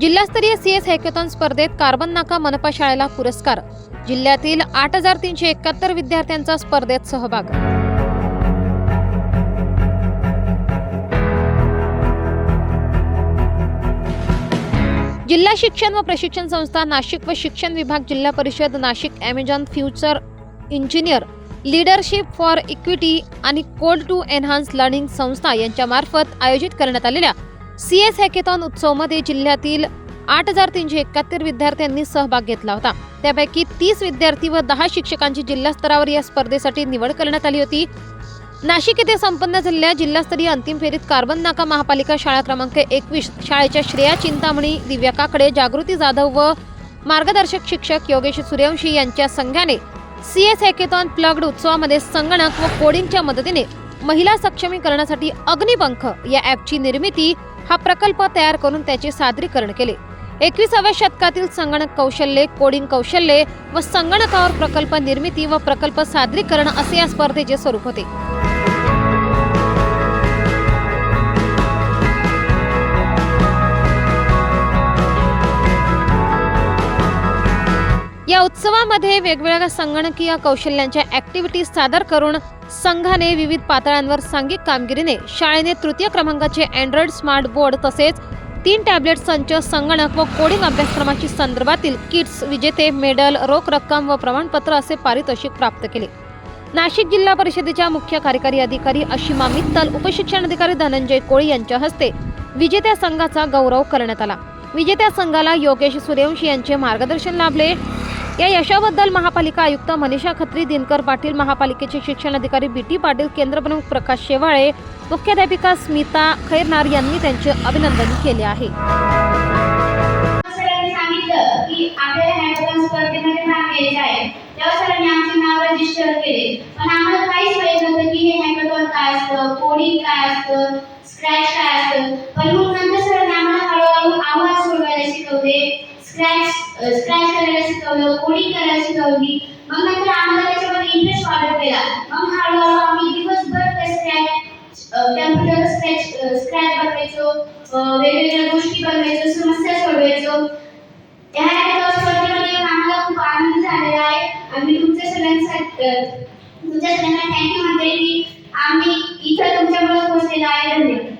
जिल्हास्तरीय CS hackathon स्पर्धेत carbon नाका मनपा शाळेला पुरस्कार. जिल्ह्यातील आठ हजार तीनशे एकाहत्तर विद्यार्थ्यांचा स्पर्धेत सहभाग. जिल्हा शिक्षण व प्रशिक्षण संस्था नाशिक व शिक्षण विभाग जिल्हा परिषद Nashik Amazon future engineer leadership for equity आणि कोड टू एनहान्स लर्निंग संस्था यांच्यामार्फत आयोजित करण्यात आलेल्या सी एस हॅकेथॉन उत्सवमध्ये जिल्ह्यातील आठ हजार तीनशे एकाहत्तर विद्यार्थ्यांनी सहभाग घेतला होता. त्यापैकी तीस विद्यार्थी व दहा शिक्षकांची जिल्हा स्तरावर या स्पर्धेसाठी निवड करण्यात आली होती. नाशिक येथे संपन्न झालेल्या जिल्हास्तरीय अंतिम फेरीत कार्बन नाका महापालिका शाळा क्रमांक एकवीस शाळेच्या श्रेया चिंतामणी दिव्या काकडे जागृती जाधव व मार्गदर्शक शिक्षक योगेश सूर्यवंशी यांच्या संघाने सी एस हॅकेथॉन प्लग्ड उत्सवामध्ये संगणक व कोडिंगच्या मदतीने महिला सक्षमीकरणासाठी अग्निपंख या ॲपची निर्मिती हा प्रकल्प तयार करून त्याचे सादरीकरण केले. एकविसाव्या शतकातील संगणक कौशल्ये कोडिंग कौशल्ये व संगणकावर प्रकल्प निर्मिती व प्रकल्प सादरीकरण असे या स्पर्धेचे स्वरूप होते. या उत्सवामध्ये वेगवेगळ्या संगणकीय कौशल्यांच्या ऍक्टिव्हिटीज सादर करून संघाने विविध पातळ्यांवर सांघिक कामगिरीने शाळेने तृतीय क्रमांकाचे अँड्रॉइड स्मार्ट बोर्ड तसेच तीन टॅबलेट संच संगणक व कोडिंग अभ्यासक्रमाची संदर्भातील किट्स विजेते मेडल रोख रक्कम व प्रमाणपत्र असे पारितोषिक प्राप्त केले. नाशिक जिल्हा परिषदेच्या मुख्य कार्यकारी अधिकारी अशिमा मित्तल उपशिक्षण अधिकारी धनंजय कोळी यांच्या हस्ते विजेत्या संघाचा गौरव करण्यात आला. विजेत्या संघाला योगेश सूर्यवंशी यांचे मार्गदर्शन लाभले. या यशाबद्दल महापालिका आयुक्त मनीषा खत्री दिनकर पाटील महापालिकेचे शिक्षण अधिकारी बी टी पाटील केंद्रप्रमुख प्रकाश शेवाळे मुख्याध्यापिका स्मिता खैरनार यांनी त्यांचे अभिनंदन केले आहे. स्क्रॅच काय असतं पण मग नंतर सरांनी आम्हाला हळूहळू आवाज सोडवायला शिकवले. स्क्रॅच स्क्रॅच करायला शिकवलं कोडिंग करायला शिकवली. मग नंतर आम्हाला त्याच्यामध्ये इंटरेस्ट वाढत गेला. मग हळूहळू आम्ही दिवसभर ते स्क्रॅच कॅम्प्युटर स्क्रॅच स्क्रॅच बनवायचो. वेगवेगळ्या गोष्टी बनवायचो समस्या सोडवायचो. या स्पर्धेमध्ये आम्हाला खूप आनंद झालेला आहे. आम्ही तुमच्या सगळ्यांसाठी तुमच्या सगळ्यांना थँक्यू म्हणते की आम्ही इथं तुमच्यामुळे पोहोचलेला आहे. धन्यवाद.